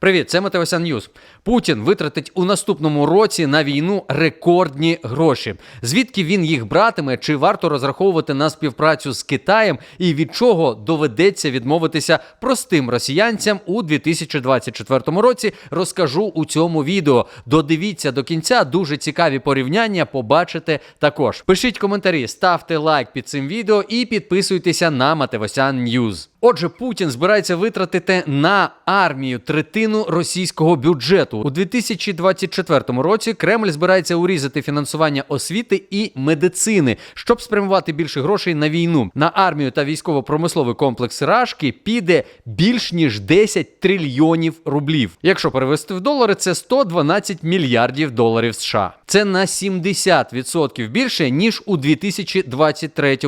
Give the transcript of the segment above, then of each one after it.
Привіт, це Матевося Ньюз. Путін витратить у наступному році на війну рекордні гроші. Звідки він їх братиме? Чи варто розраховувати на співпрацю з Китаєм? І від чого доведеться відмовитися простим росіянцям у 2024 році? Розкажу у цьому відео. Додивіться до кінця. Дуже цікаві порівняння. Побачите також. Пишіть коментарі, ставте лайк під цим відео і підписуйтеся на Матевосян Ньюз. Отже, Путін збирається витратити на армію третину російського бюджету у 2024 році. Кремль збирається урізати фінансування освіти і медицини, щоб спрямувати більше грошей на війну. На армію та військово-промисловий комплекс Рашки піде більш ніж 10 трильйонів рублів. Якщо перевести в долари, це 112 мільярдів доларів США. Це на 70% більше ніж у 2023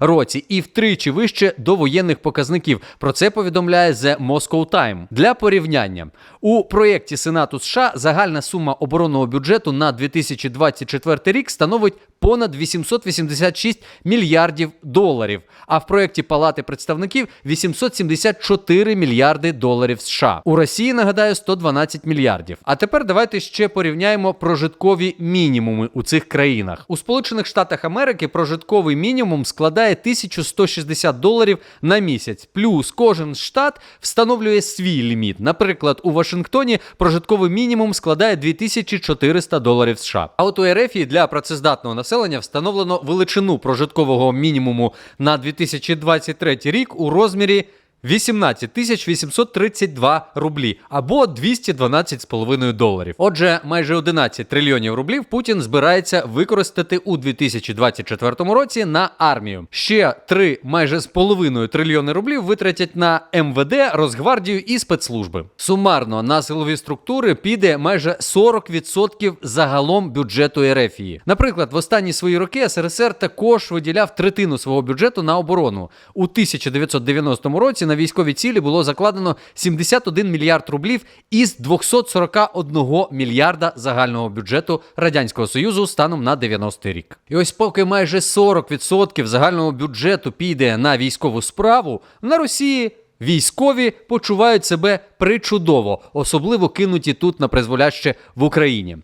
році, і втричі вище до воєнних показників. Про це повідомляє The Moscow Time. Для порівняння у проєкті Сенату США загальна сума оборонного бюджету на 2024 рік становить понад 886 мільярдів доларів. А в проєкті Палати представників 874 мільярди доларів США. У Росії нагадаю 112 мільярдів. А тепер давайте ще порівняємо прожиткові мінімуми у цих країнах. У Сполучених Штатах Америки прожитковий мінімум складає 1160 доларів на місяць. Плюс кожен штат встановлює свій ліміт. Наприклад, у Вашингтоні прожитковий мінімум складає 2400 доларів США. А от у РФ для працездатного населення встановлено величину прожиткового мінімуму на 2023 рік у розмірі 18 тисяч 832 рублі або 212,5 доларів. Отже, майже 11 трильйонів рублів Путін збирається використати у 2024 році на армію. Ще 3 майже з половиною трильйони рублів витратять на МВД, Росгвардію і спецслужби. Сумарно на силові структури піде майже 40% загалом бюджету Ерефії. Наприклад, в останні свої роки СРСР також виділяв третину свого бюджету на оборону. У 1990 році на військові цілі було закладено 71 мільярд рублів із 241 мільярда загального бюджету Радянського Союзу станом на 90-й рік. І ось поки майже 40% загального бюджету піде на військову справу, на Росії Військові почувають себе причудово, особливо кинуті тут на призволяще в Україні.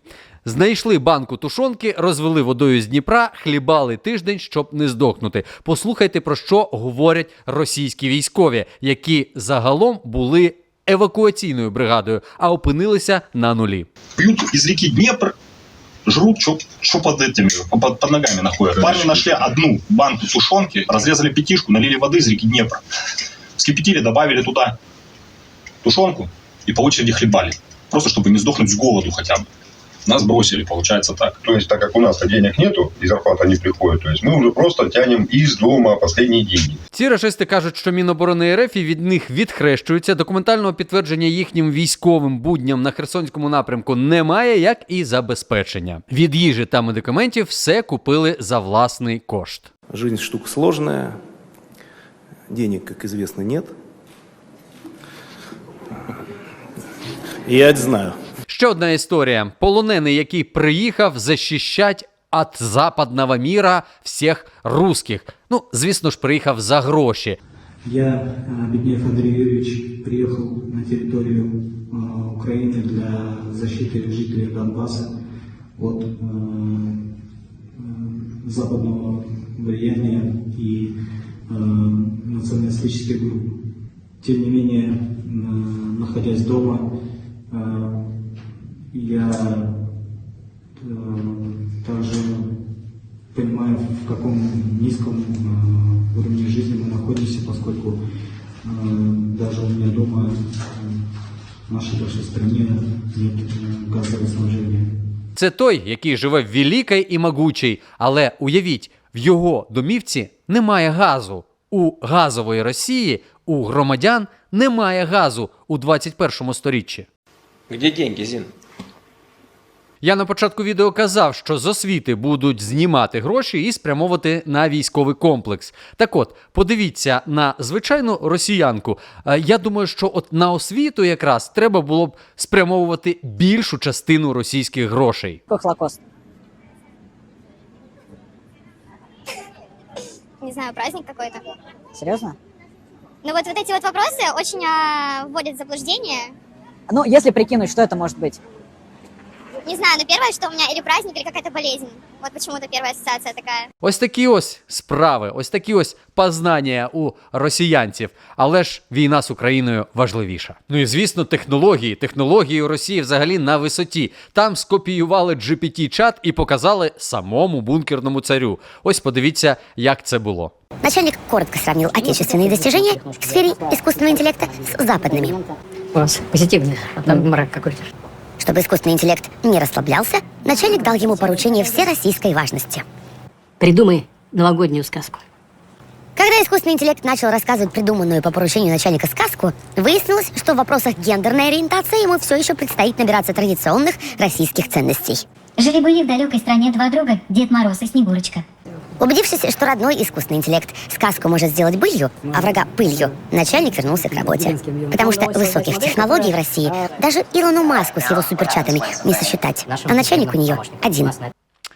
Знайшли банку тушонки, розвели водою з Дніпра, хлібали тиждень, щоб не здохнути. Послухайте про що говорять російські військові, які загалом були евакуаційною бригадою, а опинилися на нулі. пьют из реки Днепр, жрут, что под этими, под, под ногами находят. Парни нашли одну банку тушенки, разрезали пятишку, налили воды из реки Днепр, вскипятили, добавили туда тушенку и по очереди хлебали. Просто чтобы не сдохнуть с голоду хотя бы. Нас бросили, получается так. То есть, так как у нас-то денег нету, и зарплата не приходит, то есть мы уже просто тянем из дома последние деньги. Ці рашисти кажуть, що Міноборони РФ і від них відхрещуються. Документального підтвердження їхнім військовим будням на Херсонському напрямку немає, як і забезпечення. Від їжі та медикаментів все купили за власний кошт. Жизнь штука сложная, денег, как известно, нет. Я это знаю. Ще одна історія: полонений, який приїхав захищать від западного міра всіх русських. Ну, звісно ж, приїхав за гроші. Я, а, Беднеев Андрей Юрьевич, приехал на территорию а, Украины для защиты жителей Донбасса от а, западного влияния и а, националистических групп. Тем не менее, а, находясь я а, также понимаю, в каком низком э, уровне жизни мы находимся, поскольку э, даже у меня дома, э, в нашей большой стране, нет э, газового снабжения. Це той, який живе в великій і могучій, але уявіть, в його домівці немає газу. У газової Росії у громадян немає газу у 21 сторіччі. Где деньги, Зин? Я на початку відео казав, що з освіти будуть знімати гроші і спрямовувати на військовий комплекс. Так от, подивіться на звичайну росіянку. Е, Я думаю, що от на освіту якраз треба було б спрямовувати більшу частину російських грошей. Кохлокост. не знаю, праздник какой-то. Серьезно? Ну вот, вот эти вот вопросы очень а, вводят в заблуждение. Ну, если прикинуть, что это может быть? Не знаю, но первое, что у меня или праздник, или какая-то болезнь. Вот почему-то первая ассоциация такая. Ось такі ось справи, ось такі ось познання у росіянців. Але ж війна з Україною важливіша. Ну і звісно, технології. Технології у Росії взагалі на висоті. Там скопіювали GPT-чат і показали самому бункерному царю. Ось подивіться, як це було. Начальник коротко сравнил отечественные достижения в сфере искусственного интеллекта с западными. У вас позитивный, а там мрак какой-то. Чтобы искусственный интеллект не расслаблялся, начальник дал ему поручение всероссийской важности. Придумай новогоднюю сказку. Когда искусственный интеллект начал рассказывать придуманную по поручению начальника сказку, выяснилось, что в вопросах гендерной ориентации ему все еще предстоит набираться традиционных российских ценностей. Жили-были в далекой стране два друга, Дед Мороз и Снегурочка. Убедившись, что родной искусственный интеллект сказку может сделать былью, а врага пылью, начальник вернулся к работе. Потому что высоких технологий в России даже Илону Маску с его суперчатами не сосчитать. А начальник у нее один.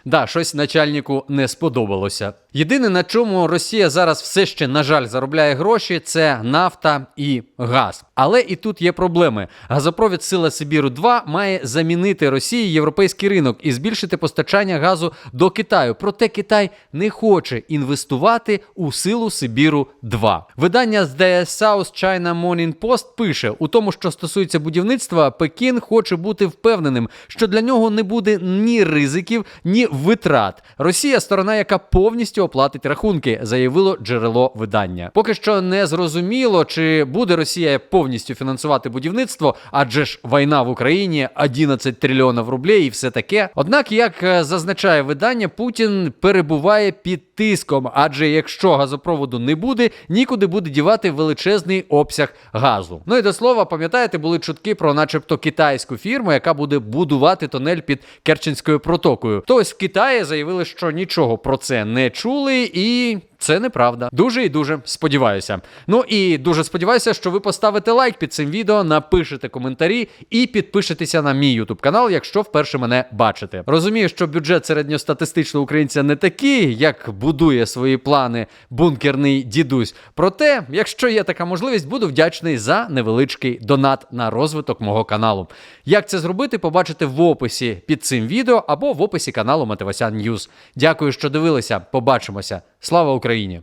Да, щось начальнику не сподобалося. Єдине, на чому Росія зараз все ще, на жаль, заробляє гроші, це нафта і газ. Але і тут є проблеми. Газопровід Сила Сибіру 2 має замінити Росії європейський ринок і збільшити постачання газу до Китаю. Проте Китай не хоче інвестувати у силу Сибіру 2 Видання з The South China Morning Post пише: у тому, що стосується будівництва, Пекін хоче бути впевненим, що для нього не буде ні ризиків, ні витрат. Росія сторона, яка повністю оплатить рахунки, заявило джерело видання. Поки що не зрозуміло, чи буде Росія повністю фінансувати будівництво, адже ж війна в Україні 11 трильйонів рублей і все таке. Однак, як е, зазначає видання, Путін перебуває під тиском, адже якщо газопроводу не буде, нікуди буде дівати величезний обсяг газу. Ну і до слова, пам'ятаєте, були чутки про, начебто, китайську фірму, яка буде будувати тунель під Керченською протокою. То ось в Китаї заявили, що нічого про це не чули, і це неправда. Дуже і дуже сподіваюся. Ну і дуже сподіваюся, що ви поставите лайк під цим відео, напишете коментарі і підпишетеся на мій ютуб канал, якщо вперше мене бачите. Розумію, що бюджет середньостатистичного українця не такий, як будує свої плани бункерний дідусь. Проте, якщо є така можливість, буду вдячний за невеличкий донат на розвиток мого каналу. Як це зробити, побачите в описі під цим відео або в описі каналу Мотивасян Ньюз. Дякую, що дивилися. Побачимося. Слава Україні!